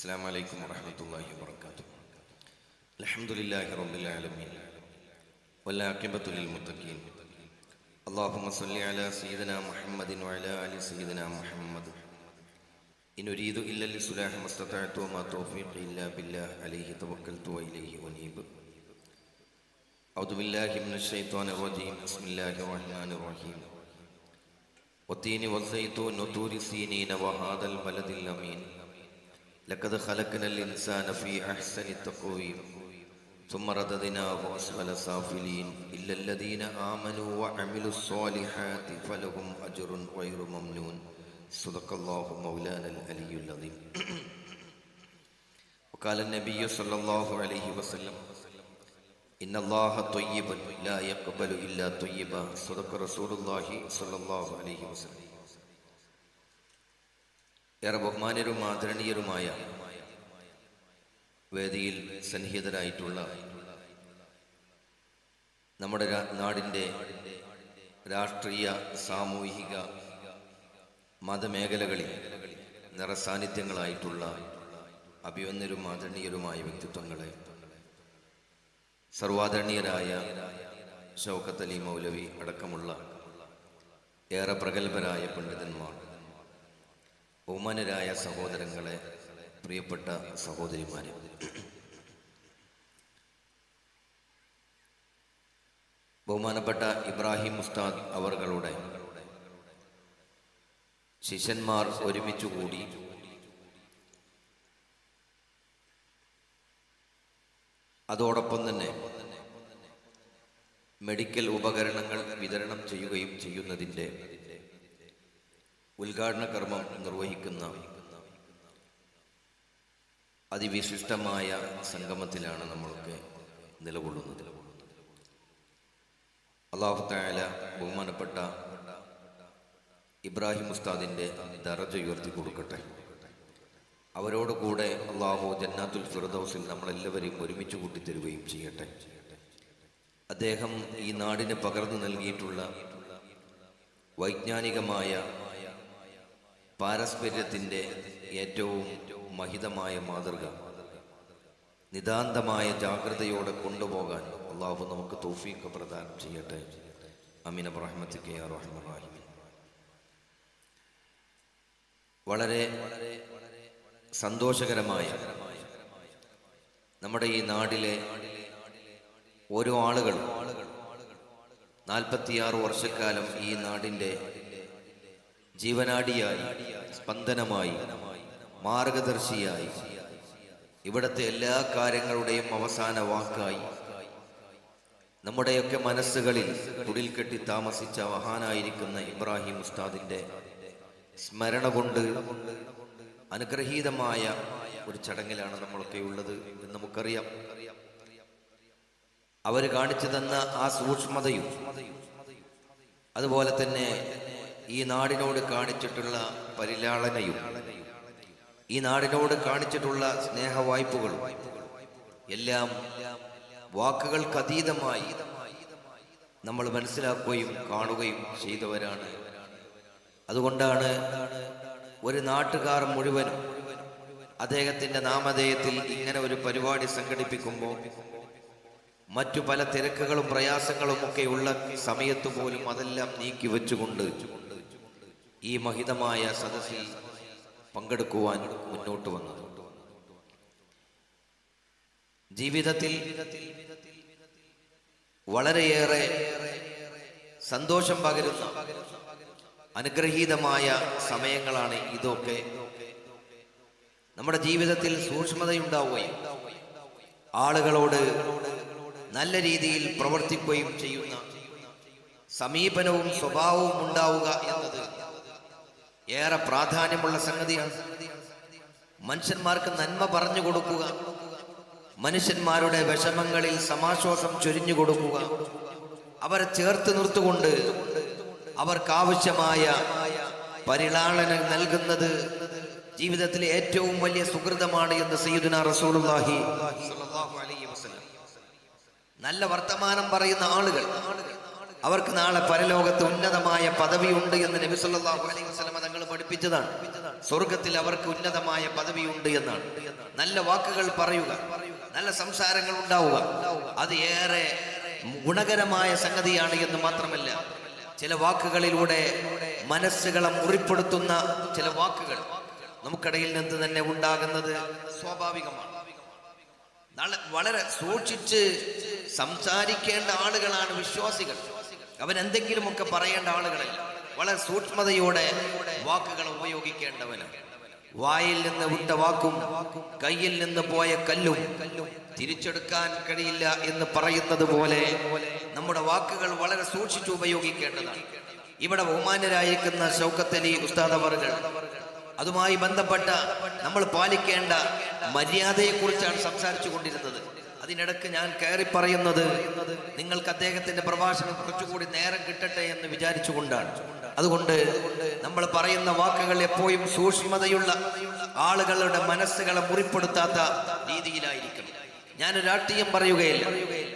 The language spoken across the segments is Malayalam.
السلام عليكم ورحمة الله وبركاته الحمد لله رب العالمين والعاقبة للمتقين اللهم صل على سيدنا محمد وعلى آل سيدنا محمد إن أريد إلا الإصلاح ما استطعت وما توفيقي إلا بالله عليه توكلت وإليه أنيب أعوذ بالله من الشيطان الرجيم بسم الله الرحمن الرحيم والتين والزيتون وطور سينين وهذا البلد الأمين لقد خلقنا الإنسان في أحسن تقويم ثم رددناه أسفل سافلين إلا الذين آمنوا وعملوا الصالحات فلهم أجر غير ممنون صدق الله مولانا العلي العظيم وقال النبي صلى الله عليه وسلم إن الله طيب لا يقبل إلا طيبا صدق رسول الله صلى الله عليه وسلم ഏറെ ബഹുമാനരും ആദരണീയരുമായ വേദിയിൽ സന്നിഹിതരായിട്ടുള്ള നമ്മുടെ നാടിന്റെ രാഷ്ട്രീയ സാമൂഹിക മതമേഖലകളിൽ നിറസാന്നിധ്യങ്ങളായിട്ടുള്ള അഭിവന്യരും ആദരണീയരുമായ വ്യക്തിത്വങ്ങളെ സർവാദരണീയരായ ഷൗക്കത്ത് അലി മൗലവി അടക്കമുള്ള ഏറെ പ്രഗത്ഭരായ പണ്ഡിതന്മാർ ബഹുമാനരായ സഹോദരങ്ങളെ പ്രിയപ്പെട്ട സഹോദരിമാരെ. ബഹുമാനപ്പെട്ട ഇബ്രാഹിം ഉസ്താദ് അവർകളുടെ ശിഷ്യന്മാർ ഒരുമിച്ച് കൂടി അതോടൊപ്പം തന്നെ മെഡിക്കൽ ഉപകരണങ്ങൾ വിതരണം ചെയ്യുകയും ചെയ്യുന്നതിന്റെ ഉദ്ഘാടന കർമ്മം നിർവഹിക്കുന്ന അതിവിശിഷ്ടമായ സംഗമത്തിലാണ് നമ്മൾക്ക് നിലകൊള്ളുന്നത്. അള്ളാഹുത്തായാല ബഹുമാനപ്പെട്ട ഇബ്രാഹിം ഉസ്താദിന്റെ ദറജ ഉയർത്തി കൊടുക്കട്ടെ. അവരോട് കൂടെ അള്ളാഹു ജന്നാത്തുൽ ഫിറദൌസിൽ നമ്മളെല്ലാവരെയും ഒരുമിച്ച് കൂട്ടിത്തരുകയും ചെയ്യട്ടെ. അദ്ദേഹം ഈ നാടിന് പകർന്നു നൽകിയിട്ടുള്ള വൈജ്ഞാനികമായ പാരസ്പര്യത്തിന്റെ ഏറ്റവും മഹിതമായ മാതൃക. നിതാന്തമായ ജാഗ്രതയോടെ കൊണ്ടുപോകാൻ അള്ളാഹു നമുക്ക് തൗഫീഖ് പ്രദാനം ചെയ്യട്ടെ. അമീൻ. അബ്രാഹിമത്തിക്ക് റഹ്മാൻ വളരെ സന്തോഷകരമായ നമ്മുടെ ഈ നാടിലെ ഓരോ ആളുകളും നാൽപ്പത്തിയാറ് വർഷക്കാലം ഈ നാടിന്റെ ജീവനാടിയായി സ്പന്ദനമായി മാർഗദർശിയായി. ഇവിടുത്തെ എല്ലാ കാര്യങ്ങളുടെയും അവസാന വാക്കായി. നമ്മുടെയൊക്കെ മനസ്സുകളിൽ കുടിൽ കെട്ടി താമസിച്ച മഹാനായിരിക്കുന്ന ഇബ്രാഹിം ഉസ്താദിന്റെ സ്മരണ കൊണ്ട് അനുഗ്രഹീതമായ ഒരു ചടങ്ങിലാണ് നമ്മളൊക്കെ ഉള്ളത് എന്ന് നമുക്കറിയാം. അവർ കാണിച്ചു തന്ന ആ സൂക്ഷ്മതയും അതുപോലെ തന്നെ ഈ നാടിനോട് കാണിച്ചിട്ടുള്ള പരിലാളനയും ഈ നാടിനോട് കാണിച്ചിട്ടുള്ള സ്നേഹവായ്പകളും എല്ലാം വാക്കുകൾക്ക് അതീതമായി നമ്മൾ മനസ്സിലാക്കുകയും കാണുകയും ചെയ്തവരാണ്. അതുകൊണ്ടാണ് ഒരു നാട്ടുകാർ മുഴുവനും അദ്ദേഹത്തിന്റെ നാമധേയത്തിൽ ഇങ്ങനെ ഒരു പരിപാടി സംഘടിപ്പിക്കുമ്പോൾ മറ്റു പല തിരക്കുകളും പ്രയാസങ്ങളും ഒക്കെ ഉള്ള സമയത്ത് പോലും അതെല്ലാം നീക്കി വെച്ചുകൊണ്ട് ഈ മഹിതമായ സദസ്സിൽ പങ്കെടുക്കുവാൻ മുന്നോട്ട് വന്നത്. ജീവിതത്തിൽ വളരെയേറെ സന്തോഷം പകരുന്ന അനുഗ്രഹീതമായ സമയങ്ങളാണ് ഇതൊക്കെ. നമ്മുടെ ജീവിതത്തിൽ സൂക്ഷ്മതയുണ്ടാവുകയും ആളുകളോട് നല്ല രീതിയിൽ പ്രവർത്തിക്കുകയും ചെയ്യുന്ന സമീപനവും സ്വഭാവവും ഉണ്ടാവുക എന്നത് ഏറെ പ്രാധാന്യമുള്ള സംഗതിയാണ്. മനുഷ്യന്മാർക്ക് നന്മ പറഞ്ഞു കൊടുക്കുക. മനുഷ്യന്മാരുടെ വിഷമങ്ങളിൽ സമാശ്വാസം ചൊരിഞ്ഞു കൊടുക്കുക. അവരെ ചേർത്ത് നിർത്തുകൊണ്ട് അവർക്കാവശ്യമായ പരിലാളനം നൽകുന്നത് ജീവിതത്തിലെ ഏറ്റവും വലിയ സുഹൃതമാണ് എന്ന് സയ്യിദുന റസൂലുള്ളാഹി നല്ല വർത്തമാനം പറയുന്ന ആളുകൾ അവർക്ക് നാളെ പരലോകത്ത് ഉന്നതമായ പദവിയുണ്ട് എന്ന് നബി സല്ലല്ലാഹു അലൈഹി വസല്ലമ തങ്ങൾ പഠിപ്പിച്ചതാണ്. സ്വർഗത്തിൽ അവർക്ക് ഉന്നതമായ പദവിയുണ്ട് എന്നാണ്. നല്ല വാക്കുകൾ പറയുക നല്ല സംസാരങ്ങൾ ഉണ്ടാവുക അത് ഏറെ ഗുണകരമായ സംഗതിയാണ് എന്ന് മാത്രമല്ല ചില വാക്കുകളിലൂടെ മനസ്സുകളെ മുറിപ്പെടുത്തുന്ന ചില വാക്കുകൾ നമുക്കിടയിൽ നിന്ന് തന്നെ ഉണ്ടാകുന്നത് സ്വാഭാവികമാണ്. വളരെ സൂക്ഷിച്ച് സംസാരിക്കേണ്ട ആളുകളാണ് വിശ്വാസികൾ. അവൻ എന്തെങ്കിലുമൊക്കെ പറയേണ്ട ആളുകളല്ല വളരെ സൂക്ഷ്മതയോടെ വാക്കുകൾ ഉപയോഗിക്കേണ്ടവനാണ് വായിൽ നിന്ന് വിട്ട വാക്കും കയ്യിൽ നിന്ന് പോയ കല്ലും തിരിച്ചെടുക്കാൻ കഴിയില്ല എന്ന് പറയുന്നത് പോലെ നമ്മുടെ വാക്കുകൾ വളരെ സൂക്ഷിച്ചു ഉപയോഗിക്കേണ്ടതാണ്. ഇവിടെ ബഹുമാനരായിരിക്കുന്ന ഷൗക്കത്തലി ഉസ്താദ് അവറുകൾ അതുമായി ബന്ധപ്പെട്ട നമ്മൾ പാലിക്കേണ്ട മര്യാദയെക്കുറിച്ചാണ് സംസാരിച്ചു കൊണ്ടിരുന്നത് അതിനിടക്ക് ഞാൻ കയറി പറയുന്നത് നിങ്ങൾക്ക് അദ്ദേഹത്തിന്റെ പ്രഭാഷണം കുറച്ചുകൂടി നേരം കിട്ടട്ടെ എന്ന് വിചാരിച്ചുകൊണ്ടാണ്. അതുകൊണ്ട് നമ്മൾ പറയുന്ന വാക്കുകൾ എപ്പോഴും സൂക്ഷ്മതയുള്ള ആളുകളുടെ മനസ്സുകളെ മുറിപ്പെടുത്താത്ത രീതിയിലായിരിക്കും ഞാൻ രാഷ്ട്രീയം പറയുകയില്ല.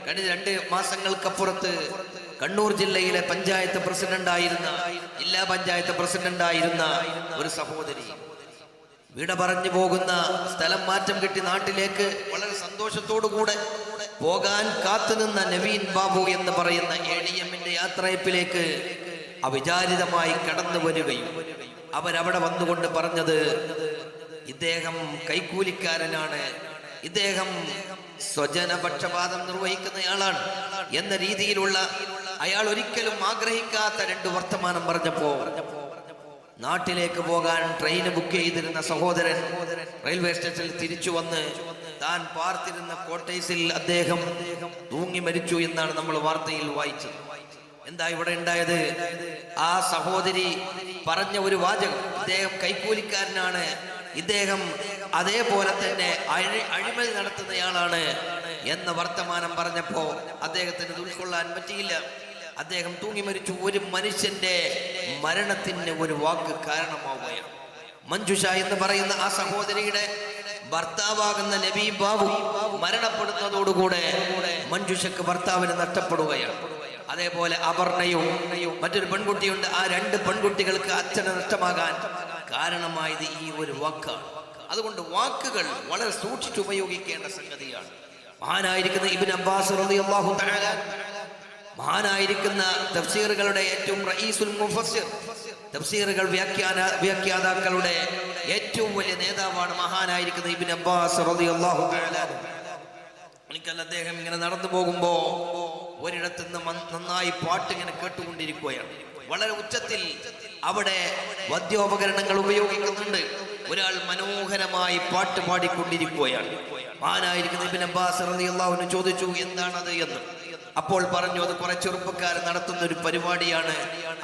കഴിഞ്ഞ രണ്ട് മാസങ്ങൾക്കപ്പുറത്ത് കണ്ണൂർ ജില്ലയിലെ പഞ്ചായത്ത് പ്രസിഡന്റായിരുന്ന ജില്ലാ പഞ്ചായത്ത് പ്രസിഡന്റായിരുന്ന ഒരു സഹോദരി വിട പറഞ്ഞു പോകുന്ന സ്ഥലം മാറ്റം കിട്ടി നാട്ടിലേക്ക് വളരെ സന്തോഷത്തോടു കൂടെ പോകാൻ കാത്തുനിന്ന നവീൻ ബാബു എന്ന് പറയുന്ന എ ഡി എമ്മിന്റെ യാത്രയപ്പിലേക്ക് അവിചാരിതമായി കടന്നു വരികയും അവരവിടെ വന്നുകൊണ്ട് പറഞ്ഞത് ഇദ്ദേഹം കൈക്കൂലിക്കാരനാണ്. ഇദ്ദേഹം സ്വജനപക്ഷപാതം നിർവഹിക്കുന്നയാളാണ് എന്ന രീതിയിലുള്ള അയാൾ ഒരിക്കലും ആഗ്രഹിക്കാത്ത രണ്ട് വർത്തമാനം പറഞ്ഞപ്പോ പറഞ്ഞപ്പോ നാട്ടിലേക്ക് പോകാൻ ട്രെയിൻ ബുക്ക് ചെയ്തിരുന്ന സഹോദരൻ റെയിൽവേ സ്റ്റേഷനിൽ തിരിച്ചു വന്ന് താൻ പാർത്തിരുന്ന കോട്ടേഴ്സിൽ അദ്ദേഹം തൂങ്ങി മരിച്ചു എന്നാണ് നമ്മൾ വാർത്തയിൽ വായിച്ചത്. എന്താ ഇവിടെ ഉണ്ടായത്? ആ സഹോദരി പറഞ്ഞ ഒരു വാചകം. ഇദ്ദേഹം കൈക്കൂലിക്കാരനാണ്. ഇദ്ദേഹം അതേപോലെ തന്നെ അഴി- അഴിമതി നടത്തുന്നയാളാണ് എന്ന വർത്തമാനം പറഞ്ഞപ്പോ അദ്ദേഹത്തിന് ഉൾക്കൊള്ളാൻ പറ്റിയില്ല. അദ്ദേഹം തൂങ്ങി മരിച്ചു. ഒരു മനുഷ്യന്റെ മരണത്തിന് ഒരു വാക്ക് കാരണമാവുകയാണ്. മഞ്ജുഷ എന്ന് പറയുന്ന ആ സഹോദരിയുടെ ഭർത്താവാകുന്ന നബീ ബാബു മരണപ്പെടുന്നതോടുകൂടെ മഞ്ജുഷക്ക് ഭർത്താവിന് നഷ്ടപ്പെടുകയാണ്. അതേപോലെ അപർണയും മറ്റൊരു പെൺകുട്ടിയുണ്ട്. ആ രണ്ട് പെൺകുട്ടികൾക്ക് അച്ഛനെ നഷ്ടമാകാൻ കാരണമായത് ഈ ഒരു വാക്കാണ്. അതുകൊണ്ട് വാക്കുകൾ വളരെ സൂക്ഷിച്ചുപയോഗിക്കേണ്ട സംഗതിയാണ്. മഹാനായിരിക്കുന്ന ഇബിൻ അബ്ബാസ് റളിയല്ലാഹു തആല മഹാനായിരിക്കുന്ന തഫ്സീറുകളുടെ ഏറ്റവും റഈസുൽ മുഫസ്സിർ തഫ്സീറുകൾ വ്യാഖ്യാന വ്യാഖ്യാതാക്കളുടെ ഏറ്റവും വലിയ നേതാവാണ് മഹാനായിരിക്കുന്ന ഇബ്നു അബ്ബാസ് റളിയല്ലാഹു തആല എനിക്കല്ല അദ്ദേഹം ഇങ്ങനെ നടന്നു പോകുമ്പോ ഒരിടത്ത് നിന്ന് നന്നായി പാട്ട് ഇങ്ങനെ കേട്ടുകൊണ്ടിരിക്കുകയാണ്. വളരെ ഉച്ചത്തിൽ അവിടെ വദ്യോപകരണങ്ങൾ ഉപയോഗിക്കുന്നുണ്ട്. ഒരാൾ മനോഹരമായി പാട്ട് പാടിക്കൊണ്ടിരിക്കുകയാണ്. മഹാനായിരിക്കുന്ന ഇബിൻ അബ്ബാസ് റളിയല്ലാഹു ചോദിച്ചു എന്താണത്? എന്ന്. അപ്പോൾ പറഞ്ഞു അത് കുറെ ചെറുപ്പക്കാർ നടത്തുന്ന ഒരു പരിപാടിയാണ്.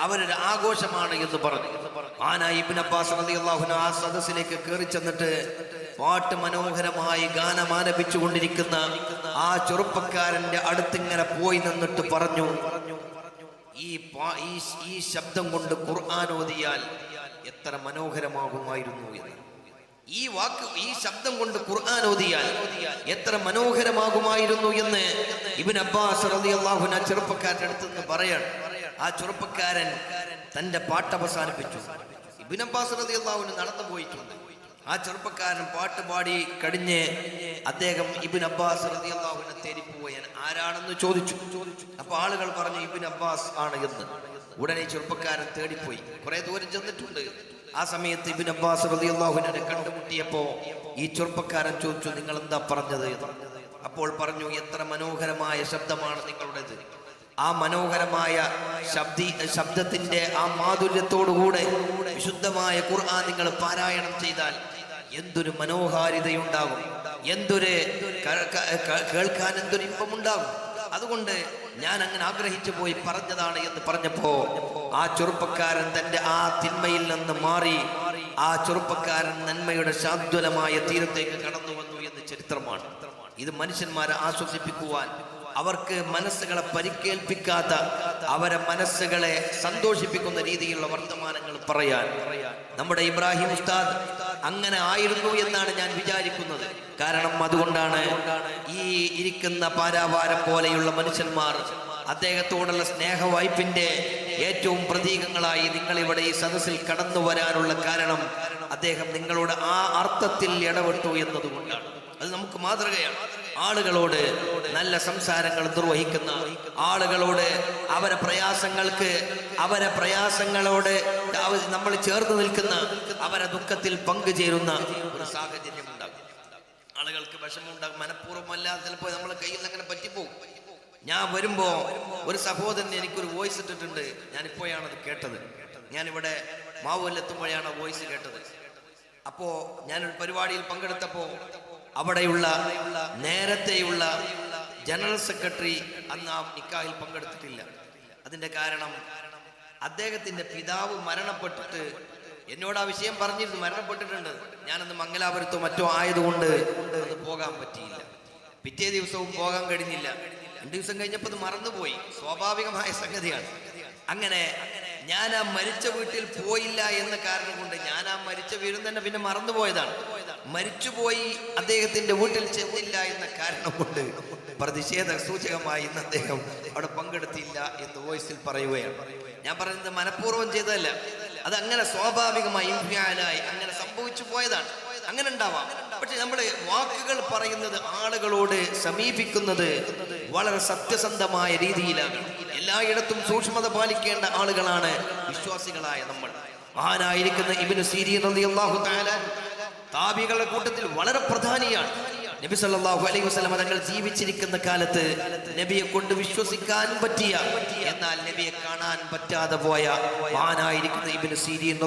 അവരൊരു ആഘോഷമാണ് എന്ന് പറഞ്ഞു. ഇബിൻ അബ്ബാസ് റളിയല്ലാഹു ആ സദസ്സിലേക്ക് കയറി ചെന്നിട്ട് പാട്ട് മനോഹരമായി ഗാനമാലപിച്ചു കൊണ്ടിരിക്കുന്ന ആ ചെറുപ്പക്കാരന്റെ അടുത്തിങ്ങനെ പോയി നിന്നിട്ട് പറഞ്ഞു ഈ ഈ ശബ്ദം കൊണ്ട് ഖുർആൻ ഓതിയാൽ എത്ര മനോഹരമാകുമായിരുന്നു എന്ന്. ഈ വാക്ക് ഈ ശബ്ദം കൊണ്ട് ഖുർആൻ ഓതിയാൽ എത്ര മനോഹരമാകുമായിരുന്നു എന്ന് ഇബിൻ അബ്ബാസ് റളിയല്ലാഹു അൻഹു ചെറുപ്പക്കാരന്റെ അടുത്ത് നിന്ന് പറയാണ്. ആ ചെറുപ്പക്കാരൻ തന്റെ പാട്ട് അവസാനിപ്പിച്ചു. ഇബിൻ അബ്ബാസ് റളിയല്ലാഹു അൻഹു നടന്നു പോയിട്ടുണ്ട്. ആ ചെറുപ്പക്കാരൻ പാട്ട് പാടി കഴിഞ്ഞ് അദ്ദേഹം ഇബിൻ അബ്ബാസ് റളിയല്ലാഹുവിനെ തേടി പോവുകയാണ്. ആരാണെന്ന് ചോദിച്ചു. അപ്പൊ ആളുകൾ പറഞ്ഞു ഇബിൻ അബ്ബാസ് ആണ് എന്ന്. ഉടനെ ചെറുപ്പക്കാരൻ തേടിപ്പോയി. കുറെ ദൂരം ചെന്നിട്ടുണ്ട്. ആ സമയത്ത് ഇബിൻ അബ്ബാസ് റളിയല്ലാഹുവിനെ കണ്ടുമുട്ടിയപ്പോ ഈ ചെറുപ്പക്കാരൻ ചോദിച്ചു നിങ്ങൾ എന്താ പറഞ്ഞത് അപ്പോൾ പറഞ്ഞു എത്ര മനോഹരമായ ശബ്ദമാണ് നിങ്ങളുടേത്. ആ മനോഹരമായ ശബ്ദി ശബ്ദത്തിന്റെ ആ മാധുര്യത്തോടുകൂടെ വിശുദ്ധമായ ഖുർആൻ നിങ്ങൾ പാരായണം ചെയ്താൽ എന്തൊരു മനോഹാരിതയുണ്ടാകും. എന്തൊരു കേൾക്കാൻ എന്തൊരു ഇമ്പമുണ്ടാകും. അതുകൊണ്ട് ഞാൻ അങ്ങനെ ആഗ്രഹിച്ചു പോയി പറഞ്ഞതാണ് എന്ന് പറഞ്ഞപ്പോ ആ ചെറുപ്പക്കാരൻ തന്റെ ആ തിന്മയിൽ നിന്ന് മാറി ആ ചെറുപ്പക്കാരൻ നന്മയുടെ ശാദ്വലമായ തീരത്തേക്ക് കടന്നു വന്നു എന്ന് ചരിത്രമാണ്. ഇത് മനുഷ്യന്മാരെ ആശ്വസിപ്പിക്കുവാൻ അവർക്ക് മനസ്സുകളെ പരിക്കേൽപ്പിക്കാത്ത അവരെ മനസ്സുകളെ സന്തോഷിപ്പിക്കുന്ന രീതിയിലുള്ള വർത്തമാനങ്ങൾ പറയാൻ നമ്മുടെ ഇബ്രാഹിം ഉസ്താദ് അങ്ങനെ ആയിരുന്നു എന്നാണ് ഞാൻ വിചാരിക്കുന്നത്. കാരണം അതുകൊണ്ടാണ് ഈ ഇരിക്കുന്ന പാരാവാരം പോലെയുള്ള മനുഷ്യന്മാർ അദ്ദേഹത്തോടുള്ള സ്നേഹവായ്പിന്റെ ഏറ്റവും പ്രതീകങ്ങളായി നിങ്ങൾ ഇവിടെ ഈ സദസ്സിൽ കടന്നു വരാനുള്ള കാരണം അദ്ദേഹം നിങ്ങളോട് ആ അർത്ഥത്തിൽ ഇടപെട്ടു എന്നതുകൊണ്ടാണ്. അത് നമുക്ക് മാതൃകയാണ്. ആളുകളോട് നല്ല സംസാരങ്ങൾ നിർവഹിക്കുന്ന ആളുകളോട് അവരെ പ്രയാസങ്ങൾക്ക് അവരെ പ്രയാസങ്ങളോട് നമ്മൾ ചേർന്ന് നിൽക്കുന്ന അവരെ ദുഃഖത്തിൽ പങ്കുചേരുന്ന ഒരു സാഹചര്യം ഉണ്ടാകും. ആളുകൾക്ക് വിഷമമുണ്ടാകും മനഃപൂർവമല്ലാതെ ചിലപ്പോൾ നമ്മളെ കയ്യിൽ അങ്ങനെ പറ്റിപ്പോകും. ഞാൻ വരുമ്പോ ഒരു സഹോദരൻ എനിക്കൊരു വോയിസ് ഇട്ടിട്ടുണ്ട്. ഞാൻ ഇപ്പോഴാണ് അത് കേട്ടത്. ഞാനിവിടെ ആ വോയിസ് കേട്ടത്. അപ്പോ ഞാനൊരു പരിപാടിയിൽ പങ്കെടുത്തപ്പോ അവിടെയുള്ള നേരത്തെയുള്ള ജനറൽ സെക്രട്ടറി അന്ന് ആ നിക്കാഹിൽ പങ്കെടുത്തിട്ടില്ല. അതിന്റെ കാരണം അദ്ദേഹത്തിന്റെ പിതാവ് മരണപ്പെട്ടിട്ട് എന്നോട് ആ വിഷയം പറഞ്ഞിരുന്നു മരണപ്പെട്ടിട്ടുണ്ട്. ഞാനന്ന് മംഗലാപുരത്തോ മറ്റോ ആയതുകൊണ്ട് അത് പോകാൻ പറ്റിയില്ല. പിറ്റേ ദിവസവും പോകാൻ കഴിഞ്ഞില്ല. രണ്ടു ദിവസം കഴിഞ്ഞപ്പോൾ അത് മറന്നുപോയി. സ്വാഭാവികമായ സംഗതിയാണ്. അങ്ങനെ ഞാൻ ആ മരിച്ച വീട്ടിൽ പോയില്ല എന്ന കാരണം കൊണ്ട് ഞാൻ ആ മരിച്ച വീടും തന്നെ പിന്നെ മറന്നുപോയതാണ്. മരിച്ചുപോയി അദ്ദേഹത്തിന്റെ വീട്ടിൽ ചെന്നില്ല എന്ന കാരണം കൊണ്ട് പ്രതിഷേധ സൂചകമായി ഇന്ന് അദ്ദേഹം അവിടെ പങ്കെടുത്തില്ല എന്ന് വോയിസിൽ പറയുകയാണ്. ഞാൻ പറയുന്നത് മനഃപൂർവം ചെയ്തതല്ല. അത് അങ്ങനെ സ്വാഭാവികമായി ഇൻഫ്യാനായി അങ്ങനെ സംഭവിച്ചു പോയതാണ്. അങ്ങനെ ഉണ്ടാവാം. പക്ഷെ നമ്മൾ വാക്കുകൾ പറയുന്നത് ആളുകളോട് സമീപിക്കുന്നത് വളരെ സത്യസന്ധമായ രീതിയിലാണ്. എല്ലായിടത്തും സൂക്ഷ്മത പാലിക്കേണ്ട ആളുകളാണ് വിശ്വാസികളായ നമ്മൾ. മഹാനായിരിക്കുന്ന ഇബിന് സീരീൻ അള്ളാഹു തആല താബികളുടെ കൂട്ടത്തിൽ വളരെ പ്രധാനിയാണ്. നബി സല്ലല്ലാഹു അലൈഹി വസല്ലം തങ്ങൾ ജീവിച്ചിരിക്കുന്ന കാലത്ത് നബിയെ കൊണ്ട് വിശ്വസിക്കാൻ പറ്റിയ എന്നാൽ നബിയെ കാണാൻ പറ്റാതെ പോയ മാനായിരിക്കുന്ന ഇബ്നു സീരിയൻ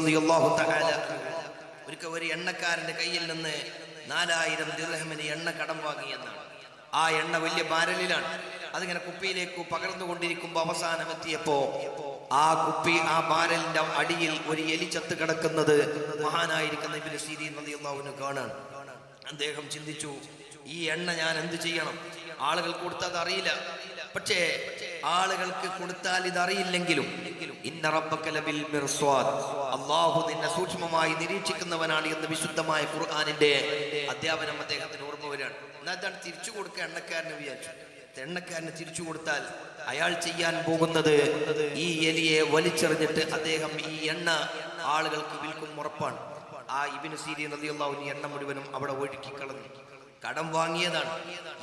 ഒരിക്കൽ ഒരു എണ്ണക്കാരന്റെ കയ്യിൽ നിന്ന് നാലായിരം ദിർഹമിന് എണ്ണ കടം വാങ്ങിയെന്നാണ്. ആ എണ്ണ വലിയ ബാരലിലാണ്. അതിങ്ങനെ കുപ്പിയിലേക്ക് പകർന്നു പകർന്നുകൊണ്ടിരിക്കുമ്പോൾ അവസാനം എത്തിയപ്പോ ആ കുപ്പി ആ ബാരലിന്റെ അടിയിൽ ഒരു എലി ചത്ത് കിടക്കുന്നത് മഹാനായിരിക്കുന്ന ഇവർ സീതി നദിയുള്ളവന് കാണാൻ. അദ്ദേഹം ചിന്തിച്ചു ഈ എണ്ണ ഞാൻ എന്ത് ചെയ്യണം? ആളുകൾ കൊടുത്താൽ അത് അറിയില്ല. പക്ഷേ ആളുകൾക്ക് കൊടുത്താൽ ഇത് അറിയില്ലെങ്കിലും ഇന്ന റബ്ബക ലബിൽ മിർസ്വാദ് അള്ളാഹു നിന്നെ സൂക്ഷ്മമായി നിരീക്ഷിക്കുന്നവനാണ് എന്ന് വിശുദ്ധമായ ഖുർആാനിന്റെ അധ്യാപനം അദ്ദേഹത്തിന് ഓർമ്മ വരികയാണ്. എന്നാൽ തിരിച്ചു കൊടുക്കുക എണ്ണക്കാരന് വിചാരിച്ചു. എണ്ണക്കാരന് തിരിച്ചു കൊടുത്താൽ അയാൾ ചെയ്യാൻ പോകുന്നത് ഈ എലിയെ വലിച്ചെറിഞ്ഞിട്ട് അദ്ദേഹം ഈ എണ്ണ ആളുകൾക്ക് വിൽക്കും ഉറപ്പാണ്. ആ ഇബിന് സീരി നദിയുള്ള ഒരു എണ്ണ മുഴുവനും അവിടെ ഒഴുക്കി കളഞ്ഞു. കടം വാങ്ങിയതാണ്.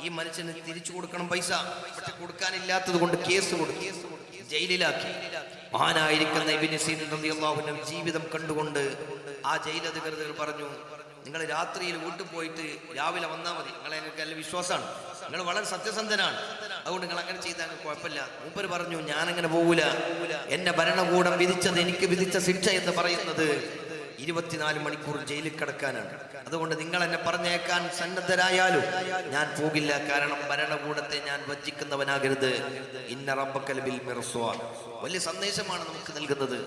ഈ മനുഷ്യന് തിരിച്ചു കൊടുക്കണം പൈസ പക്ഷെ കൊടുക്കാനില്ലാത്തത് കൊണ്ട് കേസ് കൊടുത്തു. ജയിലിലാക്കി. മഹാനായിരിക്കുന്ന ഇബിന് സീരി നദിയുള്ള ജീവിതം കണ്ടുകൊണ്ട് ആ ജയിലധികൃതർ പറഞ്ഞു നിങ്ങൾ രാത്രിയിൽ വീട്ടിൽ പോയിട്ട് രാവിലെ വന്നാൽ മതി. നിങ്ങളെ എനിക്ക് നല്ല വിശ്വാസമാണ്. നിങ്ങൾ വളരെ സത്യസന്ധനാണ്. അതുകൊണ്ട് നിങ്ങൾ അങ്ങനെ ചെയ്താൽ കുഴപ്പമില്ല. മൂപ്പര് പറഞ്ഞു ഞാനങ്ങനെ പോകൂല. എന്റെ ഭരണകൂടം വിധിച്ചത് എനിക്ക് വിധിച്ച ശിക്ഷ എന്ന് പറയുന്നത് ഇരുപത്തിനാല് മണിക്കൂർ ജയിലിൽ കിടക്കാനാണ്. അതുകൊണ്ട് നിങ്ങൾ എന്നെ പറഞ്ഞേക്കാൻ സന്നദ്ധരായാലും ഞാൻ പോകില്ല. കാരണം ഭരണകൂടത്തെ ഞാൻ വഞ്ചിക്കുന്നവനാകരുത്. ഇന്ന റബ്ബക്കൽ ബിൽ വലിയ സന്ദേശമാണ് നമുക്ക് നൽകുന്നത്.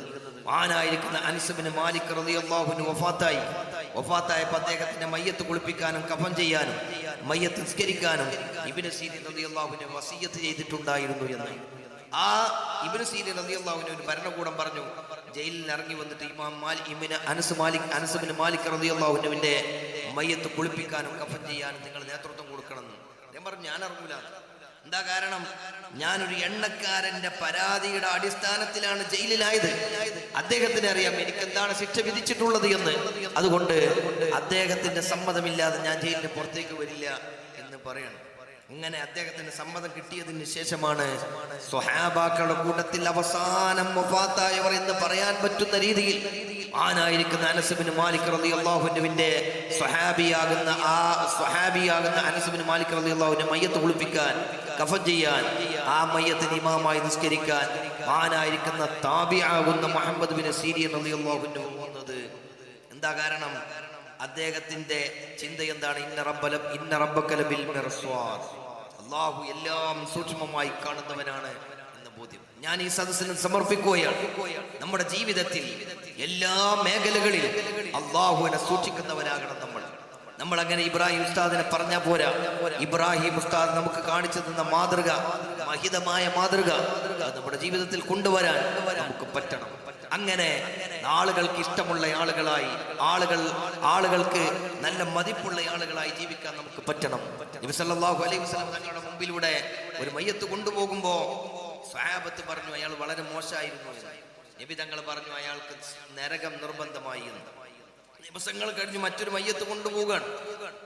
ആനായിരിക്കുന്ന അനുസബിന് മാലിക് റളിയല്ലാഹുവിന് വഫാത്തായി. വഫാത്തായപ്പോൾ അദ്ദേഹത്തിന്റെ മയ്യത്ത് കുളിപ്പിക്കാനും കഫം ചെയ്യാനും മയ്യത്ത് നിസ്കരിക്കാനും ഇബിന് സീരി റളിയല്ലാഹുവിന് വസീയത്ത് ചെയ്തിട്ടുണ്ടായിരുന്നു എന്ന് ആ ഇബിന് സീരി റളിയല്ലാഹുവിന് ഒരു ഭരണകൂടം പറഞ്ഞു ജയിലിൽ ഇറങ്ങി വന്നിട്ട് ഇമാം മാലി ഇമിന് അനസ് മാലിക് അനസുബിന് മാലിക് റളിയല്ലാഹുവിന്റെ മയ്യത്ത് കുളിപ്പിക്കാനും കഫം ചെയ്യാനും നിങ്ങൾ നേതൃത്വം കൊടുക്കണം. ഞാൻ പറഞ്ഞു ഞാൻ ഇറങ്ങൂല എന്താ കാരണം? ഞാനൊരു എണ്ണക്കാരന്റെ പരാതിയുടെ അടിസ്ഥാനത്തിലാണ് ജയിലിലായത്. അദ്ദേഹത്തിന് അറിയാം എനിക്ക് എന്താണ് ശിക്ഷ വിധിച്ചിട്ടുള്ളത് എന്ന്. അതുകൊണ്ട് അദ്ദേഹത്തിന്റെ സമ്മതമില്ലാതെ ഞാൻ ജയിലിന് പുറത്തേക്ക് വരില്ല എന്ന് പറയണം. ഇങ്ങനെ അദ്ദേഹത്തിന് സമ്മതം കിട്ടിയതിന് ശേഷമാണ് സ്വഹാബാക്കളുടെ കൂട്ടത്തിൽ അവസാനം മുഫാത്തായവർ എന്ന് പറയാൻ പറ്റുന്ന രീതിയിൽ ആനായിരിക്കുന്ന അനസുബിന് മാലിക് റളി അള്ളാഹുനുവിന്റെ സ്വഹാബിയാകുന്ന ആ സ്വഹാബിയാകുന്ന അനസുബിന് മാലിക് റളി അള്ളാഹുവിന്റെ മയ്യത്ത് കുളിപ്പിക്കാൻ കഫൻ ചെയ്യാൻ ആ മയ്യത്തിന് ഇമാമായി നിസ്കരിക്കാൻ ആനായിരിക്കുന്ന താബിയാകുന്ന മുഹമ്മദ് ബിൻ സീരിയൻ റളി അള്ളാഹുവിന്റെ പോകുന്നത് എന്താ കാരണം? അദ്ദേഹത്തിന്റെ ചിന്ത എന്താണ്? ഇന്ന റബ്ബലം ഇന്ന റബ്ബക്കലബിൽ അള്ളാഹു എല്ലാം സൂക്ഷ്മമായി കാണുന്നവനാണ് എന്ന ബോധ്യം. ഞാൻ ഈ സദസ്സിന് സമർപ്പിക്കുകയാണ്. നമ്മുടെ ജീവിതത്തിൽ എല്ലാ മേഖലകളിലും അള്ളാഹുവിനെ സൂക്ഷിക്കുന്നവരാകണം നമ്മൾ അങ്ങനെ ഇബ്രാഹിം ഉസ്താദിനെ പറഞ്ഞാൽ പോരാ. ഇബ്രാഹിം ഉസ്താദ് നമുക്ക് കാണിച്ചു തന്ന മാതൃക മഹിതമായ മാതൃക നമ്മുടെ ജീവിതത്തിൽ കൊണ്ടുവരാൻ നമുക്ക് പറ്റണം. അങ്ങനെ ആളുകൾക്ക് ഇഷ്ടമുള്ള ആളുകളായി ആളുകൾ ആളുകൾക്ക് നല്ല മതിപ്പുള്ള ആളുകളായി ജീവിക്കാൻ നമുക്ക് പറ്റണം. നബി സല്ലല്ലാഹു അലൈഹി വസല്ലം തങ്ങളുടെ മുമ്പിലൂടെ ഒരു മയ്യത്ത് കൊണ്ടുപോകുമ്പോ സ്വഹാബത്ത് പറഞ്ഞു അയാൾ വളരെ മോശമായിരുന്നു. നബി തങ്ങൾ പറഞ്ഞു അയാൾക്ക് നരകം നിർബന്ധമായി എന്ന്. ദിവസങ്ങൾ കഴിഞ്ഞ് മറ്റൊരു മയ്യത്ത് കൊണ്ടുപോവുകയാണ്.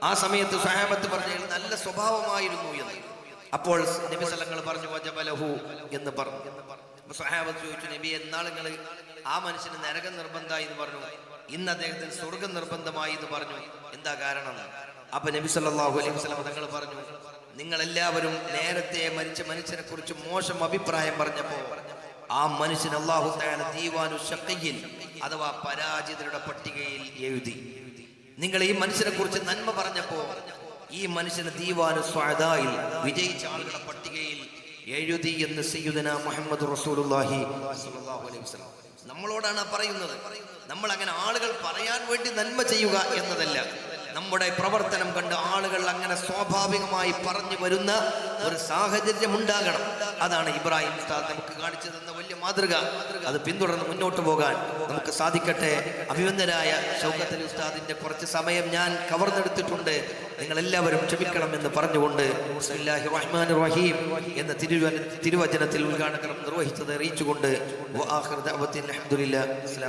ആ സമയത്ത് സഹാബത്ത് പറഞ്ഞ നല്ല സ്വഭാവമായിരുന്നു എന്ന്. അപ്പോൾ നബി പറഞ്ഞു വജബലഹു എന്ന് പറഞ്ഞു. സഹാബത്ത് ചോദിച്ചു നബി എന്നാൽ ആ മനുഷ്യന് നരകം നിർബന്ധമായി എന്ന് പറഞ്ഞു. ഇന്ന് അദ്ദേഹത്തിന് സ്വർഗം നിർബന്ധമായി എന്ന് പറഞ്ഞു. എന്താ കാരണം? അപ്പൊ നബി സല്ലല്ലാഹു അലൈഹി വസല്ലം തങ്ങൾ പറഞ്ഞു നിങ്ങൾ എല്ലാവരും നേരത്തെ മരിച്ച മനുഷ്യനെ കുറിച്ച് മോശം അഭിപ്രായം പറഞ്ഞപ്പോ ആ മനുഷ്യൻ അള്ളാഹു തീവാനു ശക്തിയിൽ അഥവാ പരാജിതരുടെ പട്ടികയിൽ എഴുതി. നിങ്ങൾ ഈ മനുഷ്യനെ കുറിച്ച് നന്മ പറഞ്ഞപ്പോ ഈ മനുഷ്യന് ദീവാനു സ്വാദായിൽ വിജയിച്ച ആളുകളുടെ പട്ടികയിൽ എഴുതി എന്ന് സയ്യുദന മുഹമ്മദ് വസല്ലം. നമ്മളോടാണ് പറയുന്നത് നമ്മൾ അങ്ങനെ ആളുകൾ പറയാൻ വേണ്ടി നന്മ ചെയ്യുക എന്നതല്ല. നമ്മുടെ പ്രവർത്തനം കണ്ട് ആളുകൾ അങ്ങനെ സ്വാഭാവികമായി പറഞ്ഞു വരുന്ന ഒരു സാഹചര്യം ഉണ്ടാകണം. അതാണ് ഇബ്രാഹിം ഉസ്താദ് നമുക്ക് കാണിച്ചു തന്ന വലിയ മാതൃക. അത് പിന്തുടർന്ന് മുന്നോട്ട് പോകാൻ നമുക്ക് സാധിക്കട്ടെ. അഭിവന്ദനായ ഷൗക്കത്തലി ഉസ്താദിന്റെ കുറച്ച് സമയം ഞാൻ കവർന്നെടുത്തിട്ടുണ്ട്. നിങ്ങൾ എല്ലാവരും ക്ഷമിക്കണം എന്ന് പറഞ്ഞുകൊണ്ട് റഹീം എന്ന തിരുവ തിരുവചനത്തിൽ ഉദ്ഘാടനം നിർവഹിച്ചത് അറിയിച്ചുകൊണ്ട്. വആഖിറു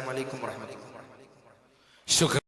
വലൈക്കും അൽഹംദുലില്ലാ